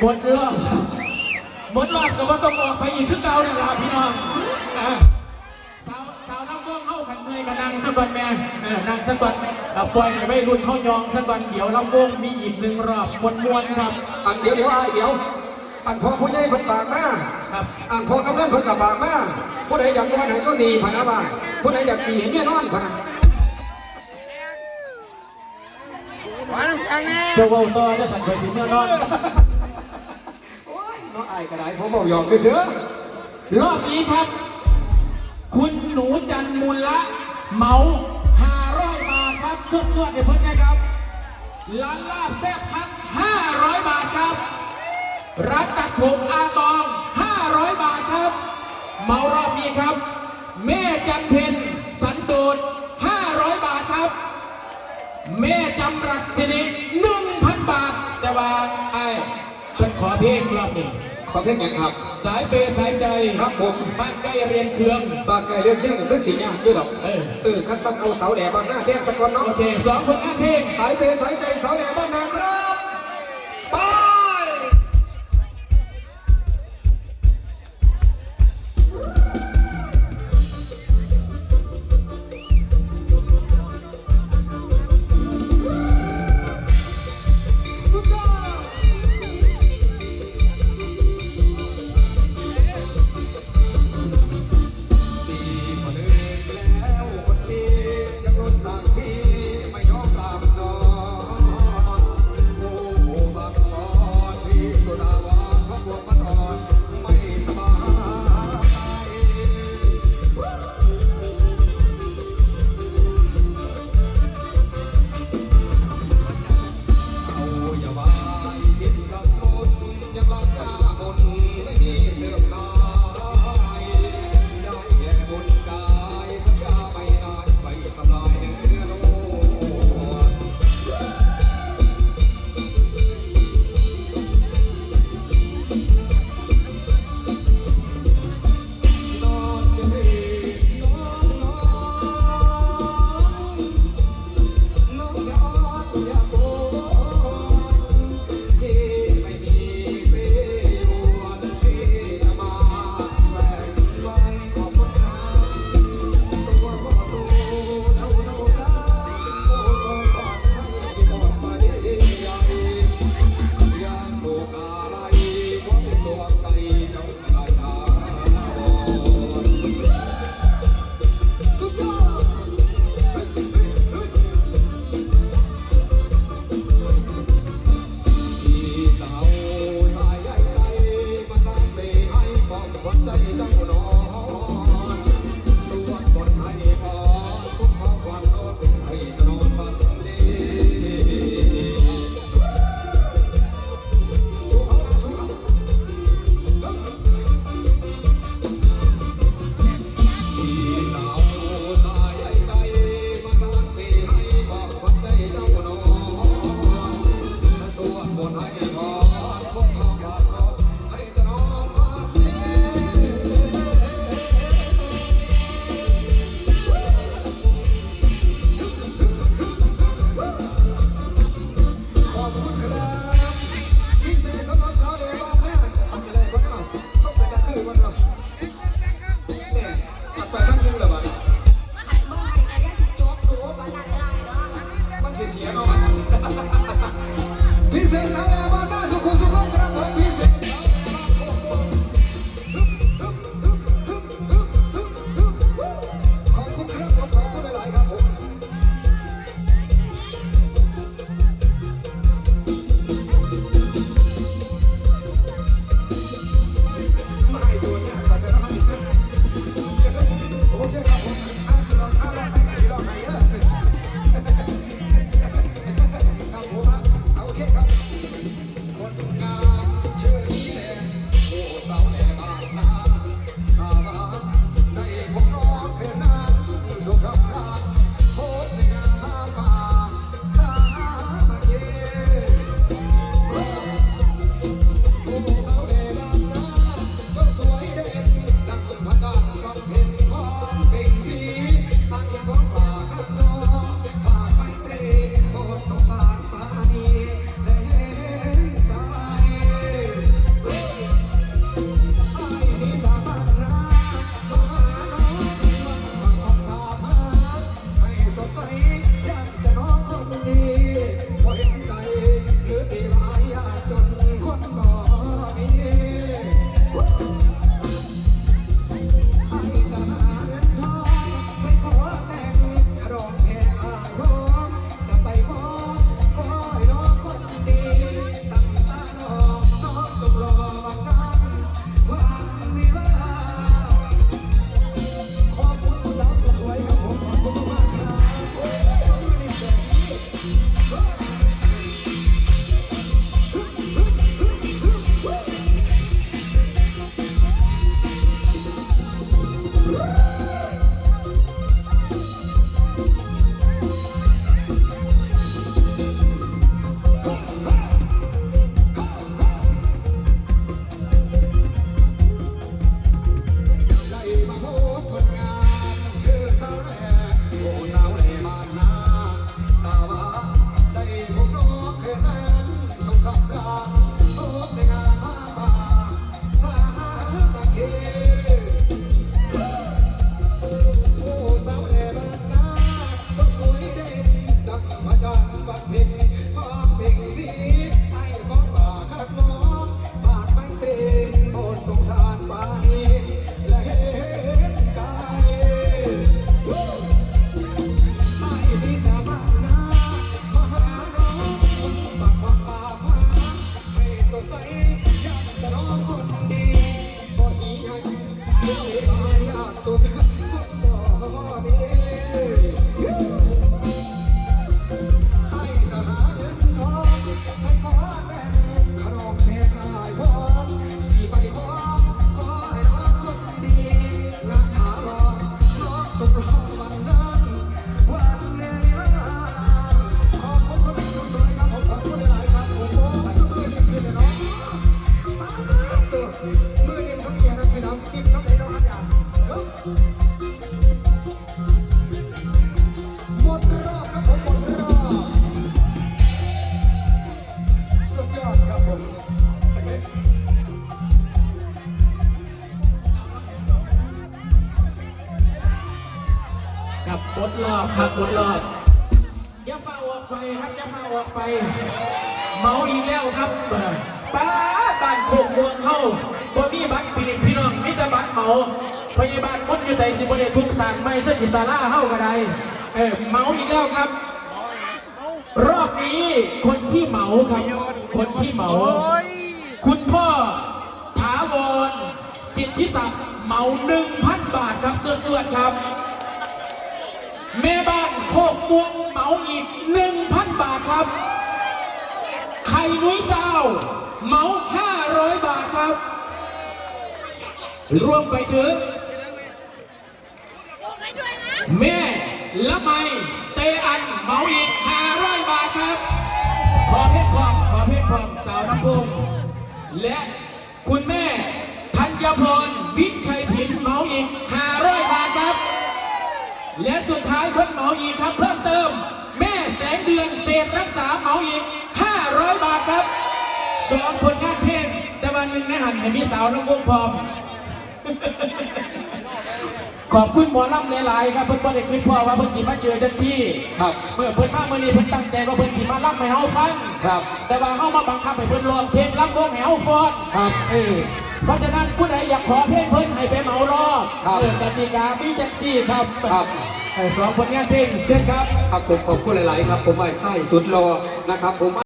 หมดรอบหมดรอบก็ว่าต้องออกไปอีกคือเก่าเนี่ยล่ะพี่น้องอ่าสาวสาวน้ำเบื้องเข้าขันเมยกับนางสักวันแม่เออนางสักวันเอาปล่อยให้ไปรุ่นเข้ายองสักวันเดี๋ยวลำวงมีอีกหนึ่งรอบมวนมวนๆครับ อันเดี๋ยวเดี๋ยวอ้ายเดี๋ยว อันพ่อผู้ใหญ่เพิ่นฝากมาครับ อันพ่อกำนันเพิ่นก็ฝากมาผู้ใดอยากนอนให้ก็ดีพะนะว่าผู้ใดอยากสีเห็นแน่นอนพะนะ เจ้าเว่าต่อจะสั่นไปสิเมื่อนอนโอ้ยน้องอายก็ได้ผมบอกยอกเสือรอบนี้ครับ คุณหนูจันมูลละเมาหมา500บาทครับสวดๆเดี๋ยวเพิ่นนะครับร้านลาบแซ่บครับ500บาทครับร้านตัดผมอาตอง500บาทครับ เมารอบนี้ครับ แม่จันเพนสันโดษ500บาทครับ แม่จำรักสิริ1,000บาท แต่ว่าไอ้เพิ่นขอเพลงรอบนี้ ขอเพลงหน่อยครับ สายเปย์สายใจครับผม บ้านใกล้เรียนเครื่องบ้านไกลเรื่องเชี่ยงก็คือสีเนี่ยด้วยดอกเออ เออคัดฟันเอาเสาแดดบางหน้าแท่งสักคนเนาะโอเคสองคนอ้าเพลงสายเปย์สายใจเสาแดดบ้านนาครับ มืหมดรอบครับผมหมดรอบกับผมกับบดรอบครับบดรอบอย่าาออไปครับอย่าาไป เมาอีกแล้วครับป้าบ้นโควงเข้า บ่มีบัตรปีกพี่น้องมีแต่บัตรเมาพยาบาลมุดอยู่ใส่สิบ่ได้ทุกสั่งไม่ซึ่งอิสาราเฮาก็ได้เออเมาอีกแล้วครับ รอบนี้คนที่เหมาครับ คนที่เหมา คุณพ่อถาวรสิทธิศักดิ์เหมาหนึ่งพันบาทครับส่วนๆครับแม่บ้านโคกม่วงเหมาอีกหนึ่งพันบาทครับ ไข่นุ้ยซาวเหมาห้าร้อยบาทครับ รวมไปถึงแม่ละไมเตอันเมาอีก500บาทครับ ขอเพชรพอมขอเพชรพอมสาวน้ำพงและคุณแม่ธัญพรวิชัยผินเมาอีก500บาทครับ และสุดท้ายคนเมาอีกครับเพิ่มเติม แม่แสงเดือนเศษรักษาเมาอีก500บาทครับสองผลงานเพลงแต่วันหนึ่งในหันให้มีสาวน้ำพงพร้อม ขอบคุณหมอลำหลายๆครับเพิ่นบ่ได้คิดพ่อว่าเพิ่นสิมาเจอจังซี่ ครับ เมื่อเพิ่นมาเมื่อนี้เพิ่นตั้งใจว่าเพิ่นสิมาลำให้เฮาฟัง ครับ แต่ว่าเฮามาบังคับให้เพิ่นร้องเพลงลำวงให้เฮาฟ้อนครับเออเพราะฉะนั้นผู้ใดอยากขอเพลงเพิ่นให้ไปเหมารอบครับเออกติกามีจังซี่ครับครับ ให้สองผลงานเพลงเชิญครับ ครับผมขอบคุณหลาย ๆ ครับ ผมไอ้ไส้สุดรอนะครับผม